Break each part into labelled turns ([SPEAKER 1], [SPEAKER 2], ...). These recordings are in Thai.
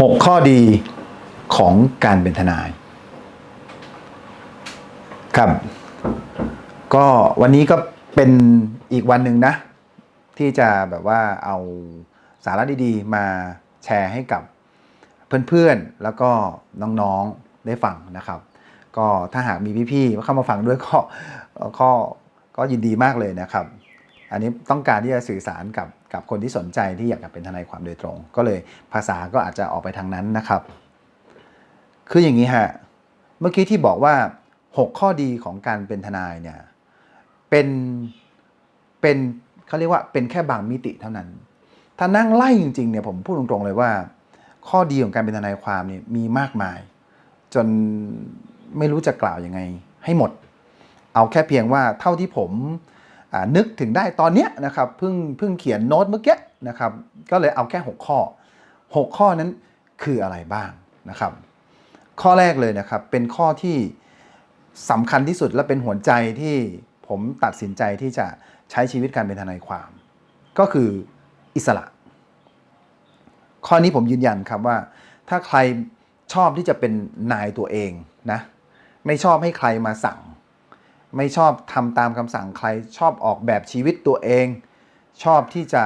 [SPEAKER 1] 6 ข้อดีของการเป็นทนาย ครับ ก็วันนี้ก็เป็นอีกวันหนึ่งนะ ที่จะแบบว่าเอาสาระดีๆ มาแชร์ให้กับเพื่อนๆ แล้วก็น้องๆได้ฟังนะครับ ก็ถ้าหากมีพี่ๆเข้ามาฟังด้วยก็ก็ก็ยินดีมากเลยนะครับ อันนี้ต้องการที่จะสื่อสารกับกับคนที่สนใจที่อยากจะเป็นทนายความโดยตรง ก็เลยภาษาก็อาจจะออกไปทางนั้นนะครับ คืออย่างนี้ฮะเมื่อกี้ที่บอกว่า 6 ข้อดีของการเป็นทนายเนี่ยเป็นเป็นเขาเรียกว่าเป็นแค่บางมิติเท่านั้น ถ้านั่งไล่จริงๆเนี่ยผมพูดตรงๆเลยว่า ข้อดีของการเป็นทนายความเนี่ยมีมากมาย จนไม่รู้จะกล่าวยังไง ให้หมด เอาแค่เพียงว่าเท่าที่ผม นึกถึงได้ตอนนี้นะครับเพิ่งเพิ่งเขียนโน้ตเมื่อกี้นะครับก็เลยเอาแค่ 6 ข้อ 6 ข้อนั้นคืออะไรบ้างนะครับ ข้อแรกเลยนะครับเป็นข้อที่สำคัญที่สุดและเป็นหัวใจที่ผมตัดสินใจที่จะใช้ชีวิตการเป็นทนายความ ก็คืออิสระ ข้อนี้ผมยืนยันครับว่า ถ้าใครชอบที่จะเป็นนายตัวเองนะไม่ชอบให้ใครมาสั่ง ไม่ชอบทำตามคำสั่งใคร ชอบออกแบบชีวิตตัวเอง ชอบที่จะ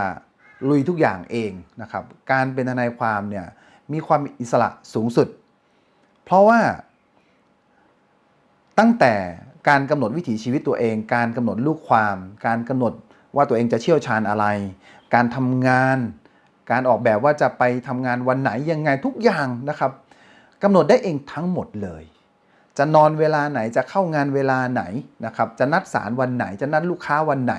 [SPEAKER 1] ลุยทุกอย่างเองนะครับ การเป็นทนายความเนี่ยมีความอิสระสูงสุด เพราะว่าตั้งแต่การกำหนดวิถีชีวิตตัวเอง การกำหนดลูกความ การกำหนดว่าตัวเองจะเชี่ยวชาญอะไร การทำงาน การออกแบบว่าจะไปทำงานวันไหนยังไงทุกอย่างนะครับกำหนดได้เองทั้งหมดเลย จะนอนเวลาไหนจะเข้างานเวลาไหนนะครับจะนัดสารวันไหนจะนัดลูกค้าวันไหน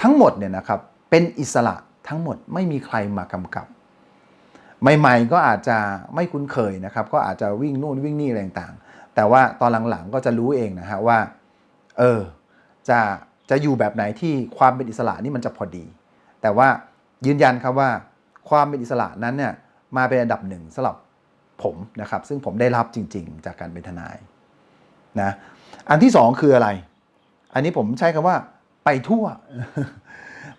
[SPEAKER 1] ทั้งหมดเนี่ยนะครับเป็นอิสระทั้งหมดไม่มีใครมากำกับ ใหม่ๆก็อาจจะไม่คุ้นเคยนะครับก็อาจจะวิ่งนู่นวิ่งนี่อะไรต่างๆ แต่ว่าตอนหลังๆก็จะรู้เองนะฮะว่าเออจะจะอยู่แบบไหนที่ความเป็นอิสระนี่มันจะพอดี แต่ว่ายืนยันครับว่าความเป็นอิสระนั้นเนี่ยมาเป็นอันดับหนึ่งสำหรับ ผมนะครับ ซึ่งผมได้รับจริง ๆ จากการเป็นทนายนะอันที่สองคืออะไร อันนี้ผมใช้คำว่า ไปทั่ว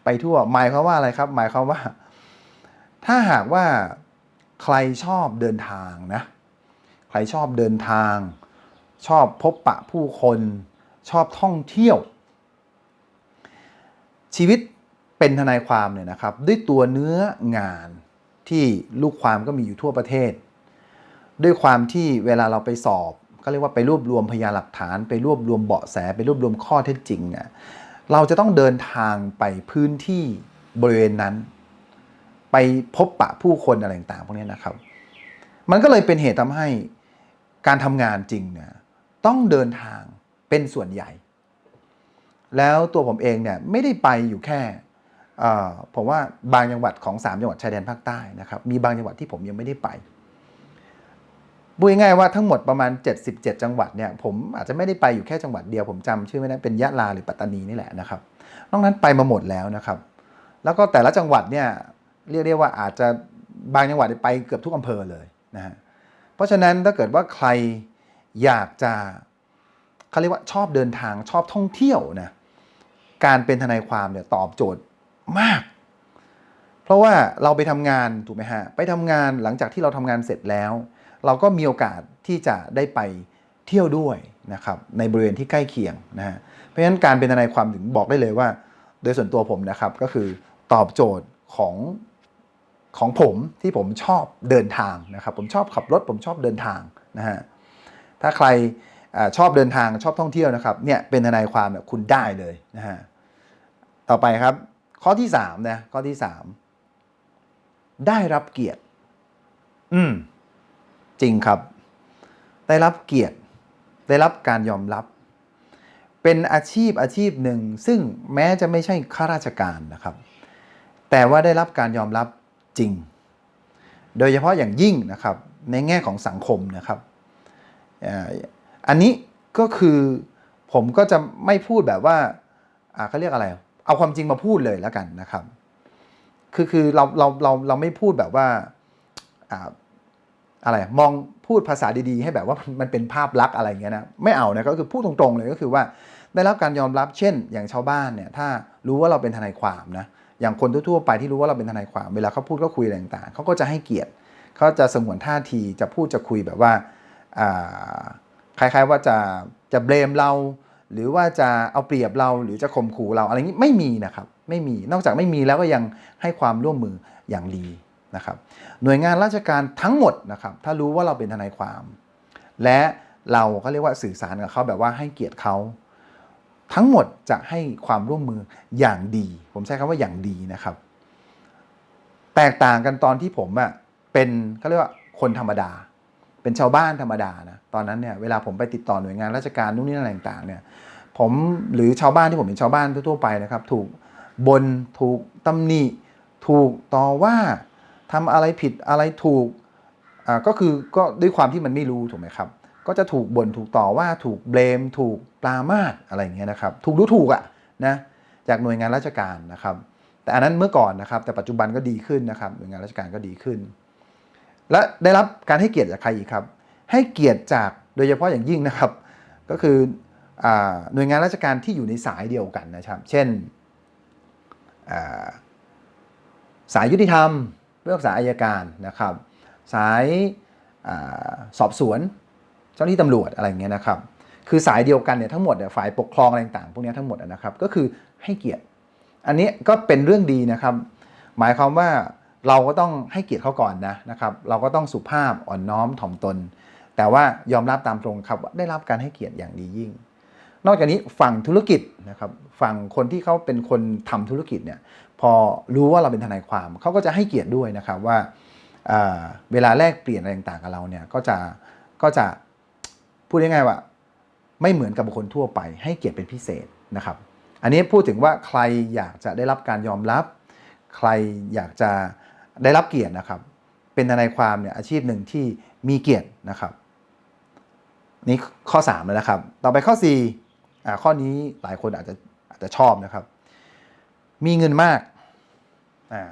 [SPEAKER 1] ไปทั่ว หมายความว่าอะไรครับ หมายความว่า ถ้าหากว่าใครชอบเดินทางนะ ใครชอบเดินทาง ชอบพบปะผู้คน ชอบท่องเที่ยว ชีวิตเป็นทนายความเนี่ยนะครับ ด้วยตัวเนื้องานที่ลูกความก็มีอยู่ทั่วประเทศ ด้วยความที่เวลาเราไปสอบ ก็เรียกว่าไปรวบรวมพยานหลักฐาน ไปรวบรวมเบาะแส ไปรวบรวมข้อเท็จจริงเนี่ยเราจะต้องเดินทางไปพื้นที่บริเวณนั้น ไปพบปะผู้คนอะไรต่างๆพวกนี้นะครับ มันก็เลยเป็นเหตุทำให้การทำงานจริงเนี่ยต้องเดินทางเป็นส่วนใหญ่ แล้วตัวผมเองเนี่ยไม่ได้ไปอยู่แค่ผมว่าบางจังหวัดของ 3 จังหวัดชายแดนภาคใต้นะครับ มีบางจังหวัดที่ผมยังไม่ได้ไป พูดง่ายๆว่าทั้งหมดประมาณ 77 จังหวัดเนี่ยผมอาจจะไม่ได้ไปอยู่แค่จังหวัดเดียวผมจำชื่อไม่ได้เป็นยะลาหรือปัตตานีนี่แหละนะครับนอกนั้นไปมาหมดแล้วนะครับ แล้วก็แต่ละจังหวัดเนี่ยเรียกได้ว่าอาจจะบางจังหวัดไปเกือบทุกอำเภอเลยนะฮะเพราะฉะนั้นถ้าเกิดว่าใครอยากจะเขาเรียกว่าชอบเดินทางชอบท่องเที่ยวนะการเป็นทนายความเนี่ยตอบโจทย์มาก เพราะว่าเราไปทำงานถูกไหมฮะไปทำงานหลังจากที่เราทำงานเสร็จแล้ว เราก็มีโอกาสที่จะได้ไปเที่ยวด้วยนะครับในบริเวณที่ใกล้เคียงนะฮะเพราะฉะนั้นการเป็นทนายความถึงบอกได้เลยว่า โดยส่วนตัวผมนะครับก็คือตอบโจทย์ของของผมที่ผมชอบเดินทางนะครับ ผมชอบขับรถ ผมชอบเดินทางนะฮะถ้าใครอชอบเดินทางชอบท่องเที่ยวนะครับเนี่ยเป็นทนายความเนี่ยคุณได้เลยนะฮะต่อไปครับ ข้อที่สามนะข้อที่สามได้รับเกียรติ อืม จริงครับ ได้รับเกียรติได้รับการยอมรับ เป็นอาชีพอาชีพหนึ่ง ซึ่งแม้จะไม่ใช่ข้าราชการนะครับ แต่ว่าได้รับการยอมรับจริง โดยเฉพาะอย่างยิ่งนะครับในแง่ของสังคมนะครับอันนี้ก็คือผมก็จะไม่พูดแบบว่าอ่าเขาเรียกอะไร เอาความจริงมาพูดเลยแล้วกันนะครับ คือคือเราเราเราเราไม่พูดแบบว่า อะไรมองพูดภาษาดีๆ ให้แบบว่ามันเป็นภาพลักษณ์อะไรเงี้ยนะไม่เอานะก็คือพูดตรงๆเลยก็คือว่าได้รับการยอมรับเช่น อย่างชาวบ้านเนี่ยถ้ารู้ว่าเราเป็นทนายความนะอย่างคนทั่วๆไปที่รู้ว่าเราเป็นทนายความเวลาเขาพูดก็คุยอะไรต่างๆเขาก็จะให้เกียรติเขาจะสงวนท่าทีจะพูดจะคุยแบบว่าคล้ายๆว่าจะจะเบลมเรา หรือว่าจะเอาเปรียบเราหรือจะข่มขู่เราอะไรอย่างนี้ไม่มีนะครับไม่มีนอกจากไม่มีแล้วก็ยังให้ความร่วมมืออย่างดี นะครับหน่วยงานราชการทั้งหมดนะครับถ้ารู้ว่าเราเป็นทนายความ และเราก็เรียกว่าสื่อสารกับเขาแบบว่าให้เกียรติเขาทั้งหมดจะให้ความร่วมมืออย่างดี ผมใช้คำว่าอย่างดีนะครับ แตกต่างกันตอนที่ผมอะเป็นเขาเรียกว่าคนธรรมดา เป็นชาวบ้านธรรมดานะตอนนั้นเนี่ยเวลาผมไปติดต่อหน่วยงานราชการนู่นนี่นั่นอะไรต่างๆเนี่ยผมหรือชาวบ้านที่ผมเป็นชาวบ้านทั่วๆไปนะครับ ถูกบนถูกตำหนิ ถูกต่อว่า ทำอะไรผิดอะไรถูกอ่าก็คือก็ด้วยความที่มันไม่รู้ถูกไหมครับ ก็จะถูกบ่นถูกต่อว่าถูกเบลม ถูกปรามาสอะไรเงี้ยนะครับ ถูกดูถูกอะนะจากหน่วยงานราชการนะครับ แต่อันนั้นเมื่อก่อนนะครับ แต่ปัจจุบันก็ดีขึ้นนะครับ หน่วยงานราชการก็ดีขึ้น และได้รับการให้เกียรติจากใครอีกครับ ให้เกียรติจากโดยเฉพาะอย่างยิ่งนะครับ ก็คืออาหน่วยงานราชการที่อยู่ในสายเดียวกันนะครับ เช่นอ่าสายยุติธรรม เรื่องสายอายการนะครับ สายอาสอบสวน เจ้าหน้าที่ตำรวจอะไรเงี้ยนะครับ คือสายเดียวกันเนี่ยทั้งหมดเนี่ยฝ่ายปกครองอะไรต่างๆพวกนี้ทั้งหมดนะครับ ก็คือให้เกียรติ อันนี้ก็เป็นเรื่องดีนะครับ หมายความว่าเราก็ต้องให้เกียรติเขาก่อนนะนะครับ เราก็ต้องสุภาพอ่อนน้อมถ่อมตน แต่ว่ายอมรับตามตรงครับว่าได้รับการให้เกียรติอย่างดียิ่ง นอกจากนี้ฝั่งธุรกิจนะครับฝั่งคนที่เขาเป็นคนทำธุรกิจเนี่ย พอรู้ว่าเราเป็นทนายความเขาก็จะให้เกียรติด้วยนะครับว่าเวลาแลกเปลี่ยนอะไรต่างๆกับเราเนี่ยก็จะก็จะพูดง่ายๆว่า ไม่เหมือนกับบุคคลทั่วไป ให้เกียรติเป็นพิเศษนะครับ อันนี้พูดถึงว่าใครอยากจะได้รับการยอมรับ ใครอยากจะได้รับเกียรตินะครับ เป็นทนายความเนี่ยอาชีพหนึ่งที่มีเกียรตินะครับ นี่ข้อ3แล้วนะครับ ต่อไปข้อ4อ่าข้อนี้หลายคนอาจจะอาจจะชอบนะครับ มีเงินมากอ่า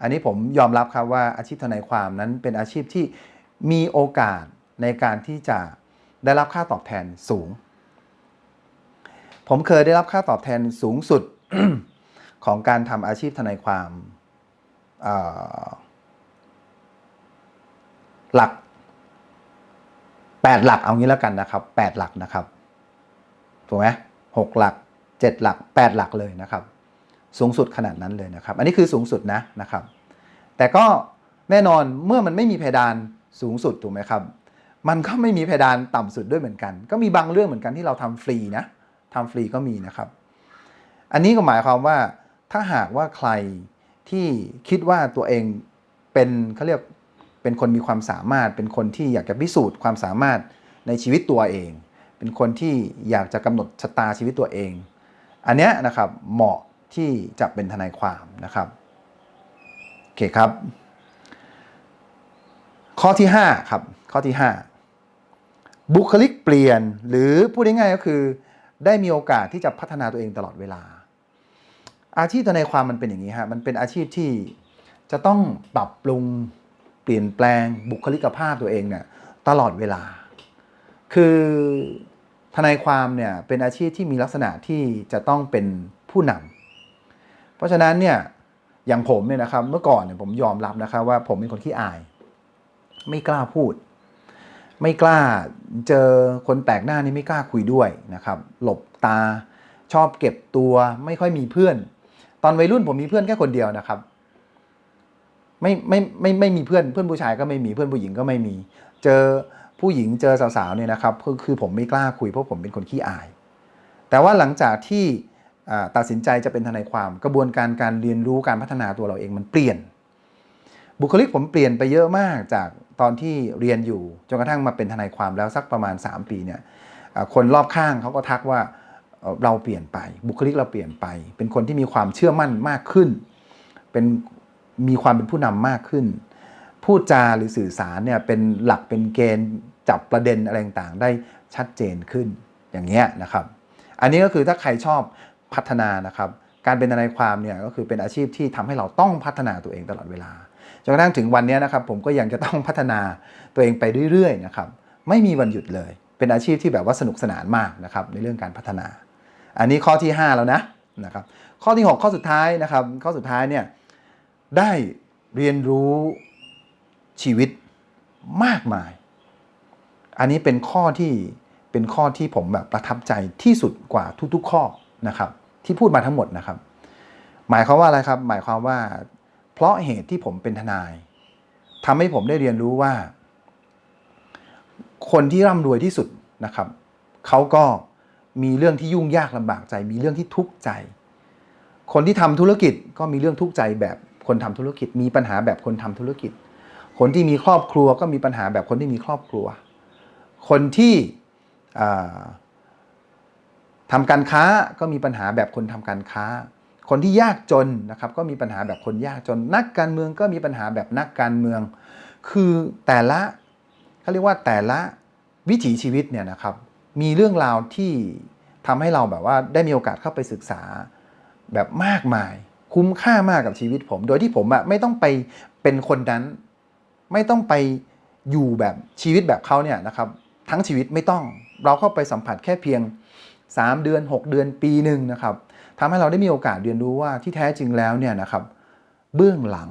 [SPEAKER 1] อันนี้ผมยอมรับครับว่าอาชีพทนายความนั้นเป็นอาชีพที่มีโอกาสในการที่จะได้รับค่าตอบแทนสูง ผมเคยได้รับค่าตอบแทนสูงสุดของการทำอาชีพทนายความหลัก 8 หลักเอางี้แล้วกันนะครับ 8 หลักนะครับ ถูกไหมหกหลัก 7 หลัก 8 หลักเลยนะครับ สูงสุดขนาดนั้นเลยนะครับ อันนี้คือสูงสุดนะนะครับ แต่ก็แน่นอนเมื่อมันไม่มีเพดานสูงสุดถูกไหมครับ มันก็ไม่มีเพดานต่ำสุดด้วยเหมือนกัน ก็มีบางเรื่องเหมือนกันที่เราทำฟรีนะทำฟรีก็มีนะครับ อันนี้ก็หมายความว่าถ้าหากว่าใครที่คิดว่าตัวเองเป็นเขาเรียกเป็นคนมีความสามารถ เป็นคนที่อยากจะพิสูจน์ความสามารถในชีวิตตัวเอง เป็นคนที่อยากจะกำหนดชะตาชีวิตตัวเอง อันเนี้ยนะครับเหมาะ ที่จะเป็นทนายความนะครับโอเคครับ ข้อที่5ครับข้อที่ 5 บุคลิกเปลี่ยนหรือพูดง่ายๆก็คือ ได้มีโอกาสที่จะพัฒนาตัวเองตลอดเวลา อาชีพทนายความมันเป็นอย่างนี้ฮะมันเป็นอาชีพที่จะต้องปรับปรุงเปลี่ยนแปลงบุคลิกภาพตัวเองเนี่ยตลอดเวลา คือทนายความเนี่ยเป็นอาชีพที่มีลักษณะที่จะต้องเป็นผู้นำ ราะฉะนั้นเนี่ยอย่างผมเนี่ยนะครับเมื่อก่อนเนี่ยผมยอมรับนะครับว่าผมเป็นคนขี้อาย ไม่กล้าพูด ไม่กล้าเจอคนแปลกหน้านี่ไม่กล้าคุยด้วยนะครับ หลบตาชอบเก็บตัวไม่ค่อยมีเพื่อน ตอนวัยรุ่นผมมีเพื่อนแค่คนเดียวนะครับ ไม่ไม่ไม่ไม่มีเพื่อนเพื่อนผู้ชายก็ไม่มีเพื่อนผู้หญิงก็ไม่มี เจอผู้หญิงเจอสาวๆเนี่ยนะครับคือคือผมไม่กล้าคุยเพราะผมเป็นคนขี้อาย แต่ว่าหลังจากที่ ตัดสินใจจะเป็นทนายความ กระบวนการการเรียนรู้การพัฒนาตัวเราเองมันเปลี่ยน บุคลิกผมเปลี่ยนไปเยอะมากจากตอนที่เรียนอยู่จนกระทั่งมาเป็นทนายความแล้วสักประมาณ 3 ปีเนี่ยคนรอบข้างเขาก็ทักว่าเราเปลี่ยนไป บุคลิกเราเปลี่ยนไป เป็นคนที่มีความเชื่อมั่นมากขึ้น เป็นมีความเป็นผู้นำมากขึ้น พูดจาหรือสื่อสารเนี่ยเป็นหลักเป็นเกณฑ์จับประเด็นอะไรต่างๆได้ชัดเจนขึ้นอย่างเงี้ยนะครับ อันนี้ก็คือถ้าใครชอบ พัฒนานะครับ การเป็นทนายความเนี่ยก็คือเป็นอาชีพที่ทำให้เราต้องพัฒนาตัวเองตลอดเวลาจนกระทั่งถึงวันนี้นะครับผมก็ยังจะต้องพัฒนาตัวเองไปเรื่อยๆนะครับไม่มีวันหยุดเลย เป็นอาชีพที่แบบว่าสนุกสนานมากนะครับในเรื่องการพัฒนา อันนี้ข้อที่ 5 แล้วนะนะครับข้อที่ 6 ข้อสุดท้ายนะครับข้อสุดท้ายเนี่ยได้เรียนรู้ชีวิตมากมาย อันนี้เป็นข้อที่เป็นข้อที่ผมแบบประทับใจที่สุดกว่าทุกๆข้อนะครับ ที่พูดมาทั้งหมดนะครับ หมายความว่าอะไรครับ หมายความว่า เพราะเหตุที่ผมเป็นทนายทำให้ผมได้เรียนรู้ว่า คนที่ร่ำรวยที่สุดนะครับเขาก็มีเรื่องที่ยุ่งยากลำบากใจ มีเรื่องที่ทุกข์ใจ คนที่ทำธุรกิจก็มีเรื่องทุกข์ใจแบบคนทำธุรกิจ มีปัญหาแบบคนทำธุรกิจ คนที่มีครอบครัวก็มีปัญหาแบบคนที่มีครอบครัว คนที่อ่า ทำการค้าก็มีปัญหาแบบคนทำการค้า คนที่ยากจนนะครับก็มีปัญหาแบบคนยากจน นักการเมืองก็มีปัญหาแบบนักการเมือง คือแต่ละเขาเรียกว่าแต่ละวิถีชีวิตเนี่ยนะครับมีเรื่องราวที่ทำให้เราแบบว่าได้มีโอกาสเข้าไปศึกษาแบบมากมาย คุ้มค่ามากกับชีวิตผม โดยที่ผมอะไม่ต้องไปเป็นคนนั้น ไม่ต้องไปอยู่แบบชีวิตแบบเขาเนี่ยนะครับทั้งชีวิตไม่ต้องเราเข้าไปสัมผัสแค่เพียง 3 เดือน 6 เดือนปีหนึ่งนะครับทำให้เราได้มีโอกาสเรียนรู้ว่าที่แท้จริงแล้วเนี่ยนะครับเบื้องหลัง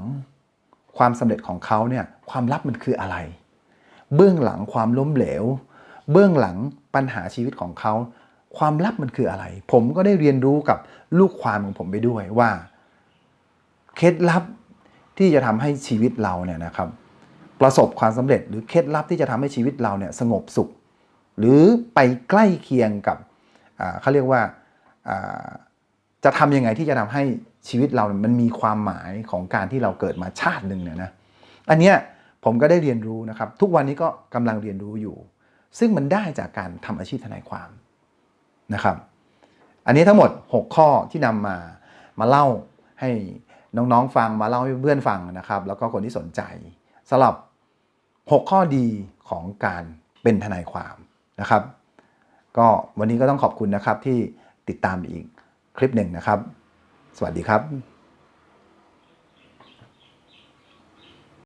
[SPEAKER 1] ความสำเร็จของเขาเนี่ยความลับมันคืออะไร เบื้องหลังความล้มเหลว เบื้องหลังปัญหาชีวิตของเขา ความลับมันคืออะไร ผมก็ได้เรียนรู้กับลูกความของผมไปด้วยว่าเคล็ดลับที่จะทำให้ชีวิตเราเนี่ยนะครับ ประสบความสำเร็จ หรือเคล็ดลับที่จะทำให้ชีวิตเราเนี่ยสงบสุข หรือไปใกล้เคียงกับ เขาเรียกว่าจะทำยังไงที่จะทำให้ชีวิตเรา มันมีความหมายของการที่เราเกิดมาชาติหนึ่งเนี่ยนะ อันเนี้ยผมก็ได้เรียนรู้นะครับ ทุกวันนี้ก็กำลังเรียนรู้อยู่ ซึ่งมันได้จากการทำอาชีพทนายความนะครับ อันนี้ทั้งหมด 6 ข้อที่นำมามาเล่าให้น้องๆฟังมาเล่าให้เพื่อนฟังนะครับ แล้วก็คนที่สนใจสำหรับ 6 ข้อดีของการเป็นทนายความนะครับ ก็วันนี้ก็ต้องขอบคุณนะครับที่ติดตามอีกคลิปหนึ่งนะครับ สวัสดีครับ